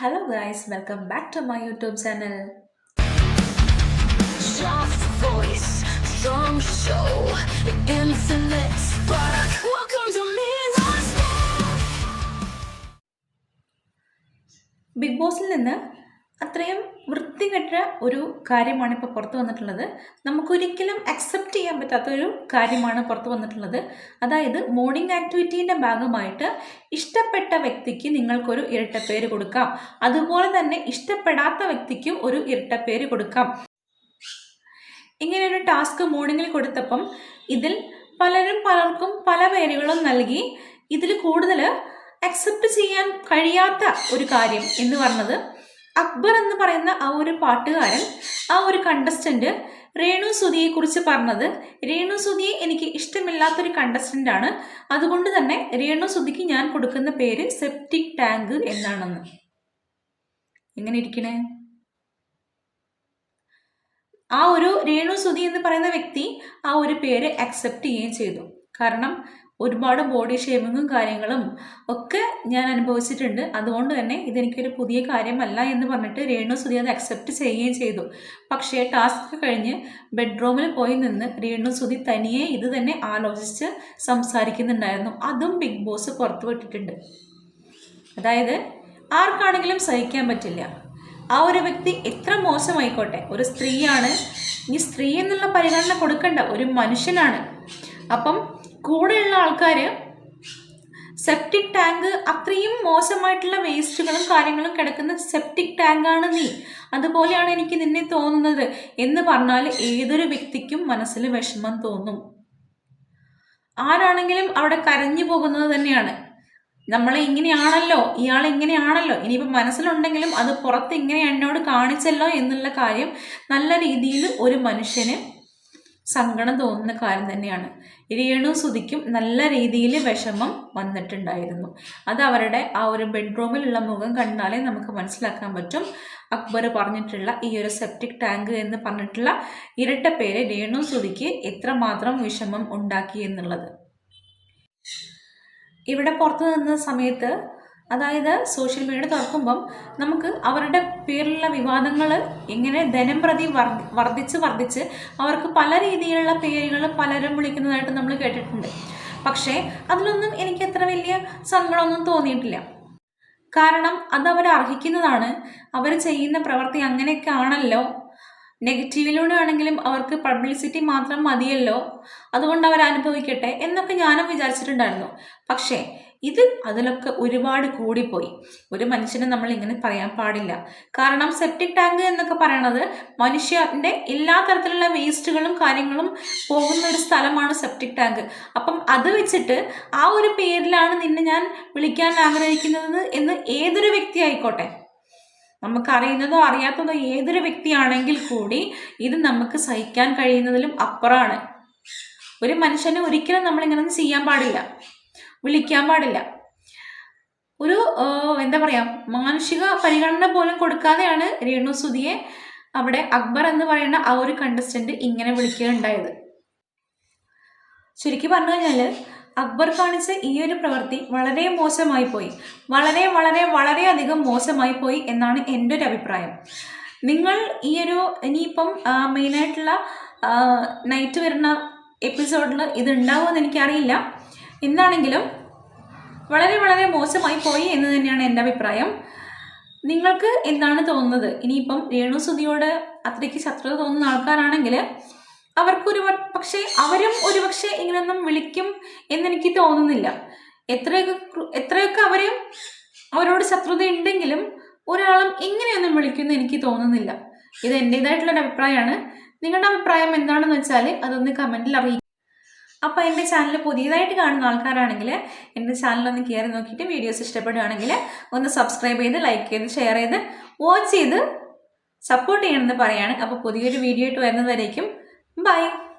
Hello guys, welcome back to my YouTube channel. Soft voice, strong show, infinite spark. Welcome to Mirror's big ബോസിൽ നിന്ന് അത്രയും വൃത്തികെട്ട ഒരു കാര്യമാണ് ഇപ്പോൾ പുറത്തു വന്നിട്ടുള്ളത്. നമുക്കൊരിക്കലും അക്സെപ്റ്റ് ചെയ്യാൻ പറ്റാത്ത ഒരു കാര്യമാണ് പുറത്തു വന്നിട്ടുള്ളത്. അതായത് മോർണിംഗ് ആക്ടിവിറ്റീന്റെ ഭാഗമായിട്ട് ഇഷ്ടപ്പെട്ട വ്യക്തിക്ക് നിങ്ങൾക്കൊരു ഇരട്ടപ്പേര് കൊടുക്കാം. അതുപോലെ തന്നെ ഇഷ്ടപ്പെടാത്ത വ്യക്തിക്കും ഒരു ഇരട്ടപ്പേര് കൊടുക്കാം. ഇങ്ങനെയൊരു ടാസ്ക് മോർണിംഗിൽ കൊടുത്തപ്പം ഇതിൽ പലരും പലർക്കും പല പേരുകളും നൽകി ഇതിൽ കൂടുതൽ അക്സെപ്റ്റ് ചെയ്യാൻ കഴിയാത്ത ഒരു കാര്യം എന്ന് പറഞ്ഞത് അക്ബർ എന്ന് പറയുന്ന ആ ഒരു പാട്ടുകാരൻ ആ ഒരു കണ്ടസ്റ്റന്റ് രേണു സുധിയെ കുറിച്ച് പറഞ്ഞത്. രേണു സുധിയെ എനിക്ക് ഇഷ്ടമില്ലാത്തൊരു കണ്ടസ്റ്റന്റ് ആണ്. അതുകൊണ്ട് തന്നെ രേണു സുധിക്ക് ഞാൻ കൊടുക്കുന്ന പേര് സെപ്റ്റിക് ടാങ്ക് എന്നാണെന്ന്. എങ്ങനെ ഇരിക്കണേ? ആ ഒരു രേണു സുധി എന്ന് പറയുന്ന വ്യക്തി ആ ഒരു പേര് അക്സെപ്റ്റ് ചെയ്യുകയും ചെയ്തു. കാരണം ഒരുപാട് ബോഡി ഷേമിങ്ങും കാര്യങ്ങളും ഒക്കെ ഞാൻ അനുഭവിച്ചിട്ടുണ്ട്. അതുകൊണ്ട് തന്നെ ഇതെനിക്കൊരു പുതിയ കാര്യമല്ല എന്ന് പറഞ്ഞിട്ട് രേണു സുധി അത് അക്സെപ്റ്റ് ചെയ്യുകയും ചെയ്തു. പക്ഷേ ടാസ്ക് കഴിഞ്ഞ് ബെഡ്റൂമിൽ പോയി നിന്ന് രേണു സുധി തനിയെ ഇത് തന്നെ ആലോചിച്ച് സംസാരിക്കുന്നുണ്ടായിരുന്നു. അതും ബിഗ് ബോസ് പുറത്തു വിട്ടിട്ടുണ്ട്. അതായത് ആർക്കാണെങ്കിലും സഹിക്കാൻ പറ്റില്ല. ആ ഒരു വ്യക്തി എത്ര മോശമായിക്കോട്ടെ. ഒരു സ്ത്രീയാണ്. ഈ സ്ത്രീ എന്നുള്ള പരിഗണന കൊടുക്കണ്ട. ഒരു മനുഷ്യനാണ്. അപ്പം കൂടെയുള്ള ആൾക്കാർ സെപ്റ്റിക് ടാങ്ക് അത്രയും മോശമായിട്ടുള്ള വേസ്റ്റുകളും കാര്യങ്ങളും കിടക്കുന്ന സെപ്റ്റിക് ടാങ്കാണ് നീ. അതുപോലെയാണ് എനിക്ക് നിന്നെ തോന്നുന്നത് എന്ന് പറഞ്ഞാൽ ഏതൊരു വ്യക്തിക്കും മനസ്സിൽ വിഷമം തോന്നും. ആരാണെങ്കിലും അവിടെ കരഞ്ഞു പോകുന്നത് തന്നെയാണ്. നമ്മളെ ഇങ്ങനെയാണല്ലോ ഇയാൾ ഇങ്ങനെയാണല്ലോ. ഇനിയിപ്പോൾ മനസ്സിലുണ്ടെങ്കിലും അത് പുറത്ത് ഇങ്ങനെ എന്നോട് കാണിച്ചല്ലോ എന്നുള്ള കാര്യം നല്ല രീതിയിൽ ഒരു മനുഷ്യന് സങ്കടം തോന്നുന്ന കാര്യം തന്നെയാണ്. രേണു സുതിക്കും നല്ല രീതിയിൽ വിഷമം വന്നിട്ടുണ്ടായിരുന്നു. അത് അവരുടെ ആ ഒരു ബെഡ്റൂമിലുള്ള മുഖം കണ്ടാലേ നമുക്ക് മനസ്സിലാക്കാൻ പറ്റും. അക്ബർ പറഞ്ഞിട്ടുള്ള ഈ ഒരു സെപ്റ്റിക് ടാങ്ക് എന്ന് പറഞ്ഞിട്ടുള്ള ഇരട്ട പേര് രേണു സുതിക്ക് എത്രമാത്രം വിഷമം ഉണ്ടാക്കി എന്നുള്ളത്. ഇവിടെ പുറത്തു നിന്ന സമയത്ത് അതായത് സോഷ്യൽ മീഡിയ തുറക്കുമ്പം നമുക്ക് അവരുടെ പേരിലുള്ള വിവാദങ്ങൾ ഇങ്ങനെ ദിനം പ്രതി വർ- വർദ്ധിച്ച് വർദ്ധിച്ച് അവർക്ക് പല രീതിയിലുള്ള പേരുകൾ പലരും വിളിക്കുന്നതായിട്ട് നമ്മൾ കേട്ടിട്ടുണ്ട്. പക്ഷേ അതിലൊന്നും എനിക്ക് അത്ര വലിയ സങ്കടമൊന്നും തോന്നിയിട്ടില്ല. കാരണം അത് അവർ അർഹിക്കുന്നതാണ് അവർ ചെയ്യുന്ന പ്രവൃത്തി അങ്ങനെയൊക്കെ ആണല്ലോ നെഗറ്റീവിലൂടെ ആണെങ്കിലും അവർക്ക് പബ്ലിസിറ്റി മാത്രം മതിയല്ലോ? അതുകൊണ്ട് അവർ അനുഭവിക്കട്ടെ എന്നൊക്കെ ഞാനും വിചാരിച്ചിട്ടുണ്ടായിരുന്നു. പക്ഷേ ഇത് അതിലൊക്കെ ഒരുപാട് കൂടിപ്പോയി. ഒരു മനുഷ്യനെ നമ്മൾ ഇങ്ങനെ പറയാൻ പാടില്ല. കാരണം സെപ്റ്റിക് ടാങ്ക് എന്നൊക്കെ പറയണത് മനുഷ്യന്റെ എല്ലാ തരത്തിലുള്ള വേസ്റ്റുകളും കാര്യങ്ങളും പോകുന്ന ഒരു സ്ഥലമാണ് സെപ്റ്റിക് ടാങ്ക് അപ്പം അത് വെച്ചിട്ട് ആ ഒരു പേരിലാണ് നിന്നെ ഞാൻ വിളിക്കാൻ ആഗ്രഹിക്കുന്നത് എന്ന് ഏതൊരു വ്യക്തി ആയിക്കോട്ടെ? നമുക്കറിയുന്നതോ അറിയാത്തതോ ഏതൊരു വ്യക്തിയാണെങ്കിൽ കൂടി ഇത് നമുക്ക് സഹിക്കാൻ കഴിയുന്നതിലും അപ്പുറമാണ്. ഒരു മനുഷ്യനെ ഒരിക്കലും നമ്മളിങ്ങനെ ചെയ്യാൻ പാടില്ല. വിളിക്കാൻ പാടില്ല. ഒരു എന്താ പറയാ മാനുഷിക പരിഗണന പോലും കൊടുക്കാതെയാണ് രേണു സുധിയെ അവിടെ അക്ബർ എന്ന് പറയുന്ന ആ ഒരു കണ്ടസ്റ്റന്റ് ഇങ്ങനെ വിളിക്കുകയുണ്ടായത്. ശരിക്കും പറഞ്ഞു കഴിഞ്ഞാൽ അക്ബർ കാണിച്ച ഈ ഒരു പ്രവൃത്തി വളരെ മോശമായി പോയി. വളരെ വളരെ വളരെയധികം മോശമായി പോയി എന്നാണ് എന്റെ ഒരു അഭിപ്രായം. നിങ്ങൾ ഈ ഒരു ഇനിയിപ്പം മെയിനായിട്ടുള്ള നൈറ്റ് വരുന്ന എപ്പിസോഡിൽ ഇത് ഉണ്ടാവുമെന്ന് എനിക്കറിയില്ല. എന്താണെങ്കിലും വളരെ വളരെ മോശമായി പോയി എന്ന് തന്നെയാണ് എന്റെ അഭിപ്രായം. നിങ്ങൾക്ക് എന്താണ് തോന്നുന്നത്? ഇനിയിപ്പം രേണു സുധിയോട് അത്രയ്ക്ക് ശത്രുത തോന്നുന്ന ആൾക്കാരാണെങ്കിൽ അവർക്കൊരു പക്ഷെ അവരും ഒരുപക്ഷെ ഇങ്ങനൊന്നും വിളിക്കും എന്നെനിക്ക് തോന്നുന്നില്ല. എത്രയൊക്കെ എത്രയൊക്കെ അവരും അവരോട് ശത്രുത ഉണ്ടെങ്കിലും ഒരാളും ഇങ്ങനെയൊന്നും വിളിക്കുമെന്ന് എനിക്ക് തോന്നുന്നില്ല. ഇത് എന്റെതായിട്ടുള്ളൊരു അഭിപ്രായമാണ്. നിങ്ങളുടെ അഭിപ്രായം എന്താണെന്ന് വെച്ചാൽ അതൊന്ന് കമന്റിൽ അറിയിക്കും അപ്പോൾ എന്റെ ചാനൽ പുതിയതായിട്ട് കാണുന്ന ആൾക്കാരാണെങ്കിൽ എന്റെ ചാനലൊന്ന് കയറി നോക്കിയിട്ട് വീഡിയോസ് ഇഷ്ടപ്പെടുകയാണെങ്കിൽ ഒന്ന് സബ്സ്ക്രൈബ് ചെയ്ത് ലൈക്ക് ചെയ്ത് ഷെയർ ചെയ്ത് വാച്ച് ചെയ്ത് സപ്പോർട്ട് ചെയ്യണമെന്ന് പറയാണ്. അപ്പോൾ പുതിയൊരു വീഡിയോ ആയിട്ട് വരുന്നതായിരിക്കും Bye.